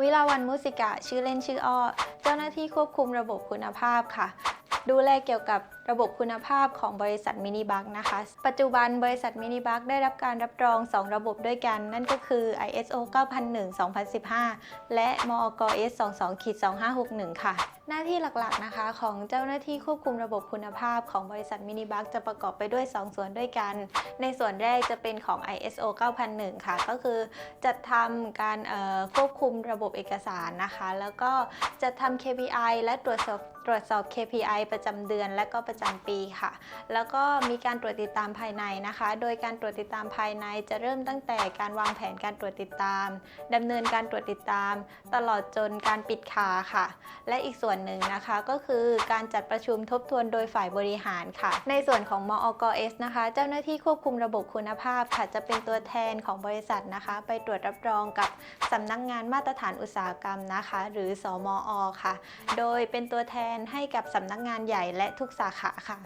วิลาวันมุสิกะชื่อเล่นชื่ออ้อ เจ้าหน้าที่ควบคุมระบบคุณภาพค่ะ ดูแลเกี่ยวกับระบบคุณภาพของบริษัทมินิบักนะคะ ปัจจุบันบริษัทมินิบักได้รับการรับรอง 2 ระบบด้วยกัน นั่นก็คือ ISO 9001-2015 และมอก S 22-2561 ค่ะ หน้าที่หลักๆนะคะ ของเจ้าหน้าที่ควบคุมระบบคุณภาพของบริษัทมินิบักจะประกอบไปด้วย 2 ส่วนด้วยกัน ในส่วนแรกจะเป็นของ ISO 9001 ค่ะ ก็คือจัดทำการควบคุมระบบเอกสารนะคะ แล้วก็จัดทำ KPI และตรวจสอบ รวจสอบ KPI ประจำเดือนและก็ประจำปีค่ะ แล้วก็มีการตรวจติดตามภายในนะคะ โดยการตรวจติดตามภายในจะเริ่มตั้งแต่การวางแผนการตรวจติดตามดำเนินการตรวจติดตาม ตลอดจนการปิดขาค่ะ และอีกส่วนหนึ่งนะคะก็คือการจัดประชุมทบทวนโดยฝ่ายบริหารค่ะ ในส่วนของมอกสนะคะ เจ้าหน้าที่ควบคุมระบบคุณภาพค่ะจะเป็นตัวแทนของบริษัทนะคะ ไปตรวจรับรองกับสำนักงานมาตรฐานอุตสาหกรรมนะคะ หรือสมอค่ะ โดยเป็นตัวแทนนให้กับสำนักงานใหญ่และทุกสาขาค่ะ